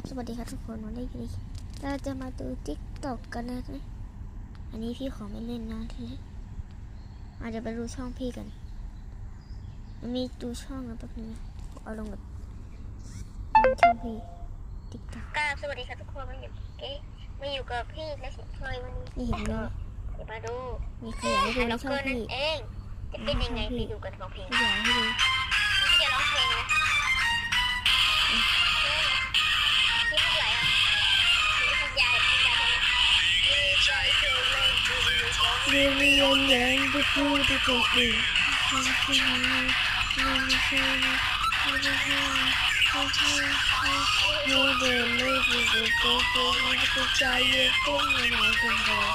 บสวัสดีครับทุกคนวันนี้เราจะมาดูทิกตอกกันนะอันนี้พี่ขอไม่เล่นนะทีอาจจะไปดูช่องพี่กันมันมีดูช่องนะแป๊บนึงนะเอาลงแบบช่องพี่ทิกตอกกราบสวัสดีค่ะทุกคนมาอยู่เอ๊ะมาอยู่กับพี่และสิพลอยวันนี้นี่เห็นไหมเดี๋ยวมาดูมีใครอยากให้ดูในล็อกช่อเกงอร์นั่พี่นเองจะเป็นยังไงไปดูกันของเพลงพี่อยากให้ดู เรียนเรียนเรียนไปพูดไปพูดดีไม่ใช่ไม่ใช่ไม่ใช่ไม่ใช่ไม่ใช่โมเดลไม่ดีดีโกโก้ไม่ได้ใจย็นก้มไม่มาคนเดียว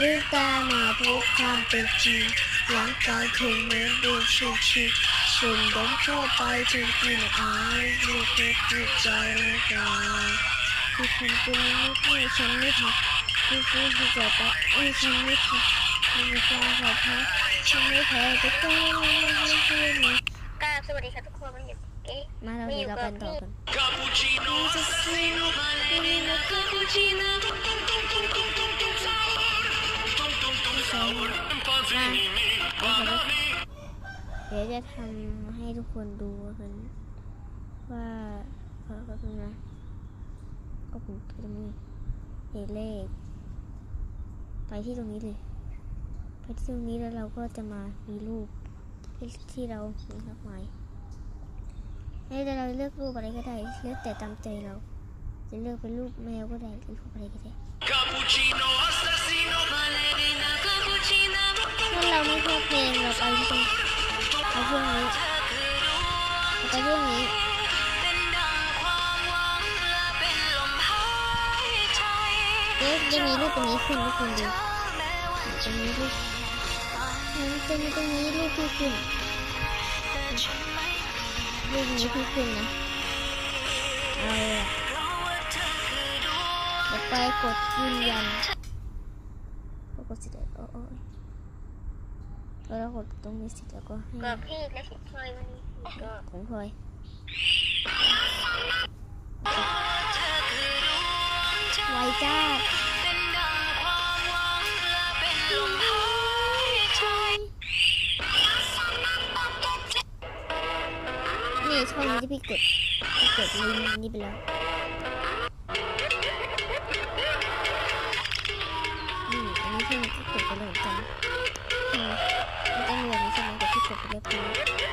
ลืมตามาพบความเป็นจริงหลังกายถึงเหมือนดูชิชิส่วนดมเข้าไปถึงกินอายลูกเล็กใจและกาย คือคนเป็นมนุษย์ไม่ฉันไม่ทักคือฟูที่จะไปไม่ฉันไม่ทักคือไม่กล้าขอพักฉันไม่แพ้แต่ก็ไม่ไม่ไม่ไม่กราบสวัสดีค่ะทุกคนมาอยู่เอ๊ะมาเราเดี๋ยวเราเป็นต่อกันเดี๋ยวจะทำให้ทุกคนดูกันว่าเออก็คือนะ ก็ผมจะมีเห็นเลขไปที่ตรงนี้เลย ไปที่ตรงนี้แล้วเราก็จะมามีรูปที่ที่เรามีมากมายให้เราเลือกรูปอะไรก็ได้ เลือกแต่ตามใจเรา จะเลือกเป็นรูปแมวก็ได้หรือรูปอะไรก็ได้ Cappuccino assassino ballerina cappuccino ถ้าเราไม่ชอบเพลงเราไปที่ตรงไปช่วงนี้ไปช่วงนี้เป็น จะมีรูปตรงนี้ขึ้นทุกคนดูตรงนี้รูปมันจะมีตรงนี้รูปพี่ขึ้นรูปนี้พี่ขึ้นนะเอาละเดี๋ยวไปกดยืนยันก็กดสิเดี๋ยวโอ้โอ้ยแล้วเรากดตรงนี้สิแล้วก็ให้กับพี่และสิพลอยวันนี้ก็ของพลอยไวจ้า ละเป็นลมหายใจนี่ช่องนี้ที่พี่กดพี่กดลิงก์นี้ไปแล้วนี่อันนี้พี่ที่กดไปเลยเหมือนกันอืมมันจะเหมือนใช่ไหมแต่พี่กดไปเรียบร้อย